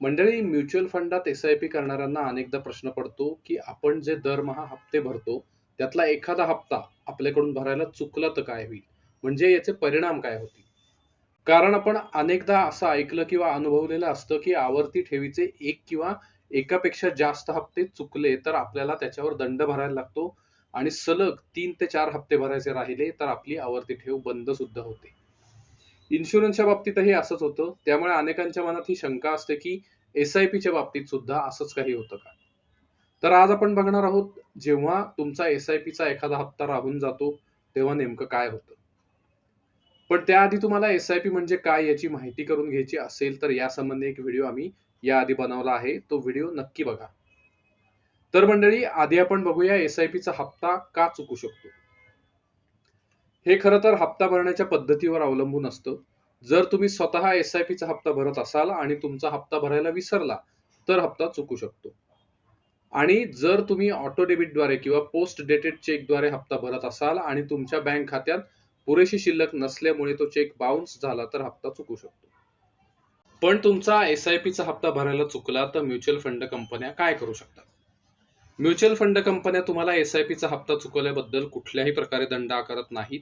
मंडळी म्युच्युअल फंडात S I P करणाऱ्यांना अनेकदा प्रश्न पडतो की आपण जे दरमहा हप्ते भरतो त्यातला एखादा हप्ता आपल्याकडून भरायला चुकला तर काय होईल? म्हणजे याचे परिणाम काय होतील? कारण आपण अनेकदा असं ऐकलं किंवा अनुभवलेलं असतं की आवर्ती ठेवीचे एक किंवा एकापेक्षा जास्त हप्ते चुकले तर आपल्याला त्याच्यावर दंड भरायला लागतो आणि सलग तीन ते चार हप्ते भरायचे राहिले तर आपली आवर्ती ठेव बंद सुद्धा होते. इन्शुरन्सच्या बाबतीतही असंच होतं. त्यामुळे अनेकांच्या मनात ही शंका असते की एस आय पीच्या बाबतीत सुद्धा असंच काही होतं का? तर आज आपण बघणार आहोत जेव्हा तुमचा एस आय पीचा एखादा हप्ता राहून जातो तेव्हा नेमकं काय होतं? पण त्याआधी तुम्हाला एस आय पी म्हणजे काय याची माहिती करून घ्यायची असेल तर यासंबंधी एक व्हिडिओ आम्ही याआधी बनवला आहे. तो व्हिडिओ नक्की बघा. तर मंडळी आधी आपण बघूया एस आय पीचा हप्ता का चुकू शकतो? हे खरं तर हप्ता भरण्याच्या पद्धतीवर अवलंबून असतं. जर तुम्ही स्वतः एस आय पीचा हप्ता भरत असाल आणि तुमचा हप्ता भरायला विसरला तर हप्ता चुकू शकतो. आणि जर तुम्ही ऑटो डेबिटद्वारे किंवा पोस्ट डेटेड चेकद्वारे हप्ता भरत असाल आणि तुमच्या बँक खात्यात पुरेशी शिल्लक नसल्यामुळे तो चेक बाउन्स झाला तर हप्ता चुकू शकतो. पण तुमचा एस आय पीचा हप्ता भरायला चुकला तर म्युच्युअल फंड कंपन्या काय करू शकतात? म्युच्युअल फंड कंपन्या तुम्हाला एस आय पीचा हप्ता चुकवल्याबद्दल कुठल्याही प्रकारे दंड आकारत नाहीत.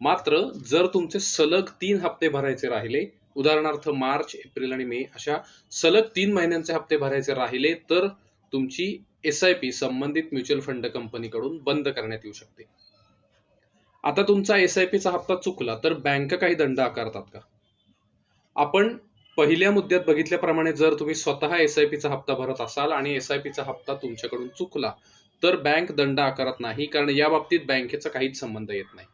मात्र जर तुमचे सलग तीन हप्ते भरायचे राहिले उदाहरणार्थ मार्च एप्रिल आणि मे अशा सलग तीन महिन्यांचे हप्ते भरायचे राहिले तर तुमची एस आय पी संबंधित म्युच्युअल फंड कंपनीकडून बंद करण्यात येऊ शकते. आता तुमचा एस आय पीचा हप्ता चुकला तर बँक काही दंड आकारतात का? आपण पहिल्या मुद्द्यात बघितल्याप्रमाणे जर तुम्ही स्वतः एस आय पीचा हप्ता भरत असाल आणि एस आय पीचा हप्ता तुमच्याकडून चुकला तर बँक दंड आकारत नाही कारण या बाबतीत बँकेचा काहीच संबंध येत नाही.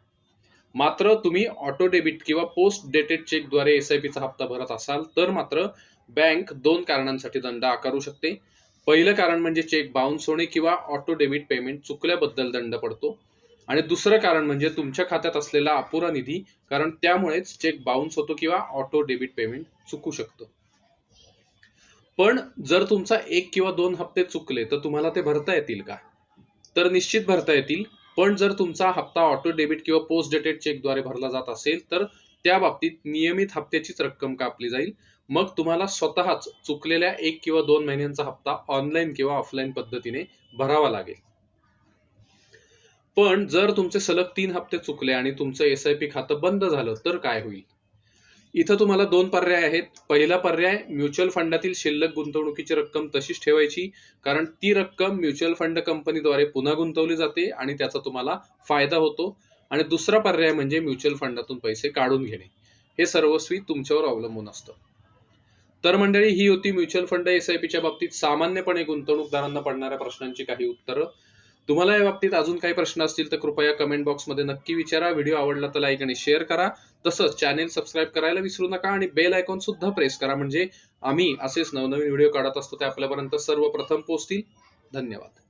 मात्र तुम्ही ऑटो डेबिट किंवा पोस्ट डेटेड चेकद्वारे एस आय पीचा हप्ता भरत असाल तर मात्र बँक दोन कारणांसाठी दंड आकारू शकते. पहिलं कारण म्हणजे चेक बाउन्स होणे किंवा ऑटो डेबिट पेमेंट चुकल्याबद्दल दंड पडतो. आणि दुसरं कारण म्हणजे तुमच्या खात्यात असलेला अपुरा निधी कारण त्यामुळेच चेक बाउन्स होतो किंवा ऑटो डेबिट पेमेंट चुकू शकतं. पण जर तुमचा एक किंवा दोन हप्ते चुकले तर तुम्हाला ते भरता येतील का? तर निश्चित भरता येतील. पण जर तुमचा हप्ता ऑटो डेबिट किंवा पोस्ट डेटेड चेकद्वारे भरला जात असेल तर त्या बाबतीत नियमित हप्त्याचीच रक्कम कापली जाईल. मग तुम्हाला स्वतःच चुकलेल्या एक किंवा दोन महिन्यांचा हप्ता ऑनलाईन किंवा ऑफलाईन पद्धतीने भरावा लागेल. पण जर तुमचे सलग तीन हप्ते चुकले आणि तुमचं एस आय पी खातं बंद झालं तर काय होईल? इथं तुम्हाला दोन पर्याय आहेत. पहिला पर्याय म्युच्युअल फंडातील शिल्लक गुंतवणुकीची रक्कम तशीच ठेवायची कारण ती रक्कम म्युच्युअल फंड कंपनीद्वारे पुन्हा गुंतवली जाते आणि त्याचा तुम्हाला फायदा होतो. आणि दुसरा पर्याय म्हणजे म्युच्युअल फंडातून पैसे काढून घेणे. हे सर्वस्वी तुमच्यावर अवलंबून असतं. तर मंडळी ही होती म्युच्युअल फंड एस आय बाबतीत सामान्यपणे गुंतवणूकदारांना पडणाऱ्या प्रश्नांची काही उत्तरं. तुम्हाला या बाबतीत अजून काही प्रश्न असतील तर कृपया कमेंट बॉक्समध्ये नक्की विचारा. व्हिडिओ आवडला तर लाईक आणि शेअर करा. तसंच चॅनेल सबस्क्राईब करायला विसरू नका आणि बेल आयकॉन सुद्धा प्रेस करा. म्हणजे आम्ही असेच नवनवीन व्हिडिओ काढत असतो ते आपल्यापर्यंत सर्वप्रथम पोहोचतील. धन्यवाद.